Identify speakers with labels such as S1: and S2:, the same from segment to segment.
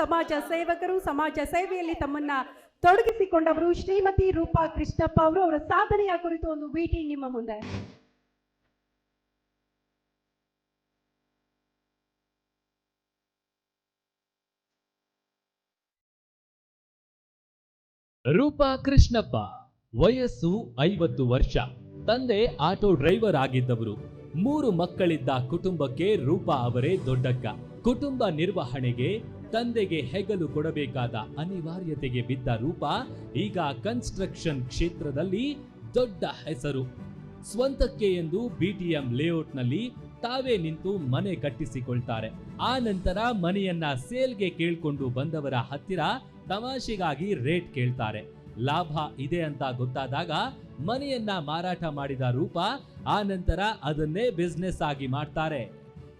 S1: ಸಮಾಜ ಸೇವಕರು, ಸಮಾಜ ಸೇವೆಯಲ್ಲಿ ತಮ್ಮನ್ನ ತೊಡಗಿಸಿಕೊಂಡವರು ಶ್ರೀಮತಿ ರೂಪಾ ಕೃಷ್ಣಪ್ಪ ಅವರು ಅವರ ಸಾಧನೆಯ ಕುರಿತು ಒಂದು ಭೇಟಿ ನಿಮ್ಮ ಮುಂದೆ.
S2: ರೂಪಾ ಕೃಷ್ಣಪ್ಪ, ವಯಸ್ಸು ಐವತ್ತು ವರ್ಷ. ತಂದೆ ಆಟೋ ಡ್ರೈವರ್ ಆಗಿದ್ದವರು. ಮೂರು ಮಕ್ಕಳಿದ್ದ ಕುಟುಂಬಕ್ಕೆ ರೂಪಾ ಅವರೇ ದೊಡ್ಡಕ್ಕ. ಕುಟುಂಬ ನಿರ್ವಹಣೆಗೆ ತಂದೆಗೆ ಹೆಗಲು ಕೊಡಬೇಕಾದ ಅನಿವಾರ್ಯತೆಗೆ ಬಿದ್ದ ರೂಪ ಈಗ ಕನ್ಸ್ಟ್ರಕ್ಷನ್ ಕ್ಷೇತ್ರದಲ್ಲಿ ದೊಡ್ಡ ಹೆಸರು. ಸ್ವಂತಕ್ಕೆ ಎಂದು ಬಿಟಿಎಂ ಲೇಔಟ್ನಲ್ಲಿ ತಾವೇ ನಿಂತು ಮನೆ ಕಟ್ಟಿಸಿಕೊಳ್ತಾರೆ. ಆ ನಂತರ ಮನೆಯನ್ನ ಸೇಲ್ಗೆ ಕೇಳ್ಕೊಂಡು ಬಂದವರ ಹತ್ತಿರ ತಮಾಷೆಗಾಗಿ ರೇಟ್ ಕೇಳ್ತಾರೆ. ಲಾಭ ಇದೆ ಅಂತ ಗೊತ್ತಾದಾಗ ಮನೆಯನ್ನ ಮಾರಾಟ ಮಾಡಿದ ರೂಪ ಆ ನಂತರ ಅದನ್ನೇ ಬಿಸ್ನೆಸ್ ಆಗಿ ಮಾಡ್ತಾರೆ.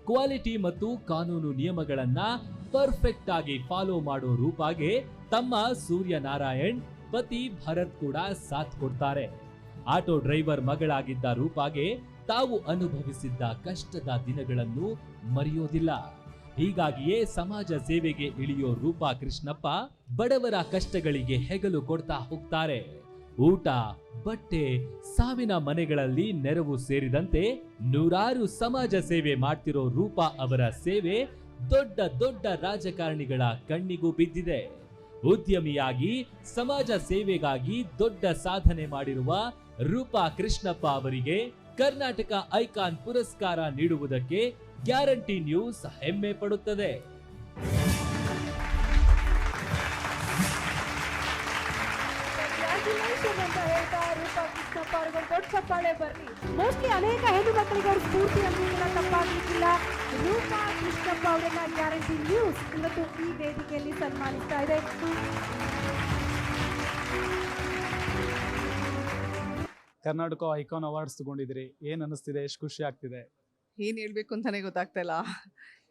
S2: ಕ್ವಾಲಿಟಿ ಮತ್ತು ಕಾನೂನು ನಿಯಮಗಳನ್ನ ಪರ್ಫೆಕ್ಟ್ ಆಗಿ ಫಾಲೋ ಮಾಡೋ ರೂಪಾಗೆ ತಮ್ಮ ಸೂರ್ಯನಾರಾಯಣ್, ಪತಿ ಭರತ್ ಕೂಡ ಸಾಥ್ ಕೊಡ್ತಾರೆ. ಆಟೋ ಡ್ರೈವರ್ ಮಗಳಾಗಿದ್ದ ರೂಪಾಗೆ ತಾವು ಅನುಭವಿಸಿದ್ದ ಕಷ್ಟದ ದಿನಗಳನ್ನು ಮರೆಯೋದಿಲ್ಲ. ಹೀಗಾಗಿಯೇ ಸಮಾಜ ಸೇವೆಗೆ ಇಳಿಯೋ ರೂಪಾ ಕೃಷ್ಣಪ್ಪ ಬಡವರ ಕಷ್ಟಗಳಿಗೆ ಹೆಗಲು ಕೊಡ್ತಾ ಹೋಗ್ತಾರೆ. ಊಟ, ಬಟ್ಟೆ, ಸಾವಿನ ಮನೆಗಳಲ್ಲಿ ನೆರವು ಸೇರಿದಂತೆ ನೂರಾರು ಸಮಾಜ ಸೇವೆ ಮಾಡ್ತಿರೋ ರೂಪಾ ಅವರ ಸೇವೆ ದೊಡ್ಡ ದೊಡ್ಡ ರಾಜಕಾರಣಿಗಳ ಕಣ್ಣಿಗೂ ಬಿದ್ದಿದೆ. ಉದ್ಯಮಿಯಾಗಿ, ಸಮಾಜ ಸೇವೆಗಾಗಿ ದೊಡ್ಡ ಸಾಧನೆ ಮಾಡಿರುವ ರೂಪಾ ಕೃಷ್ಣಪ್ಪ ಅವರಿಗೆ ಕರ್ನಾಟಕ ಐಕಾನ್ ಪುರಸ್ಕಾರ ನೀಡುವುದಕ್ಕೆ ಗ್ಯಾರಂಟಿ ನ್ಯೂಸ್ ಹೆಮ್ಮೆ ಪಡುತ್ತದೆ.
S1: Congratulations ಅಂತ ಹೇಳ್ತಾ ರೂಪಾ ದೊಡ್ಡ ಚಪ್ಪಾಳೆ ಬರ್ಲಿ ಮೋಸ್ಟ್ಲಿ ಅನೇಕ ಹೆಣ್ಣು ಮಕ್ಕಳಿಗೆ ಅವ್ರ ಸ್ಫೂರ್ತಿ ಅನ್ನೋದನ್ನ ತಪ್ಪಾಗ್ಲಿಕ್ಕಿಲ್ಲ ರೂಪಾ ಕೃಷ್ಣಪ್ಪ ಅವರನ್ನ ಗ್ಯಾರಂಟಿ ನ್ಯೂಸ್ ಇವತ್ತು ಈ ವೇದಿಕೆಯಲ್ಲಿ ಸನ್ಮಾನಿಸ್ತಾ ಇದೆ
S3: ಕರ್ನಾಟಕ ಐಕಾನ್ ಅವಾರ್ಡ್ಸ್ ತಗೊಂಡಿದ್ರಿ ಏನ್ ಅನಿಸ್ತಿದೆ ಎಷ್ಟು ಖುಷಿ ಆಗ್ತಿದೆ
S4: ಏನು ಹೇಳಬೇಕು ಅಂತಲೇ ಗೊತ್ತಾಗ್ತಾ ಇಲ್ಲ.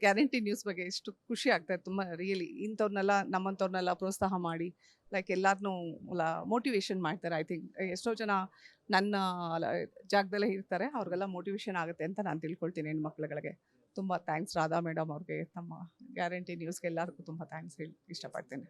S4: ಗ್ಯಾರಂಟಿ ನ್ಯೂಸ್ ಬಗ್ಗೆ ಎಷ್ಟು ಖುಷಿ ಆಗ್ತಾ ಇದೆ ತುಂಬ ರಿಯಲಿ ಇಂಥವ್ರನ್ನೆಲ್ಲ, ನಮ್ಮಂಥವ್ರನ್ನೆಲ್ಲ ಪ್ರೋತ್ಸಾಹ ಮಾಡಿ ಲೈಕ್ ಎಲ್ಲರನ್ನೂ ಮೋಟಿವೇಶನ್ ಮಾಡ್ತಾರೆ. ಐ ಥಿಂಕ್ ಎಷ್ಟೋ ಜನ ನನ್ನ ಜಾಗದಲ್ಲೇ ಇರ್ತಾರೆ. ಅವ್ರಿಗೆಲ್ಲ ಮೋಟಿವೇಶನ್ ಆಗುತ್ತೆ ಅಂತ ನಾನು ತಿಳ್ಕೊಳ್ತೀನಿ ಹೆಣ್ಮಕ್ಳುಗಳಿಗೆ. ತುಂಬ ಥ್ಯಾಂಕ್ಸ್ ರಾಧಾ ಮೇಡಮ್ ಅವ್ರಿಗೆ. ತಮ್ಮ ಗ್ಯಾರಂಟಿ ನ್ಯೂಸ್ಗೆ ಎಲ್ಲರಿಗೂ ತುಂಬ ಥ್ಯಾಂಕ್ಸ್ ಹೇಳಿ ಇಷ್ಟಪಡ್ತೀನಿ.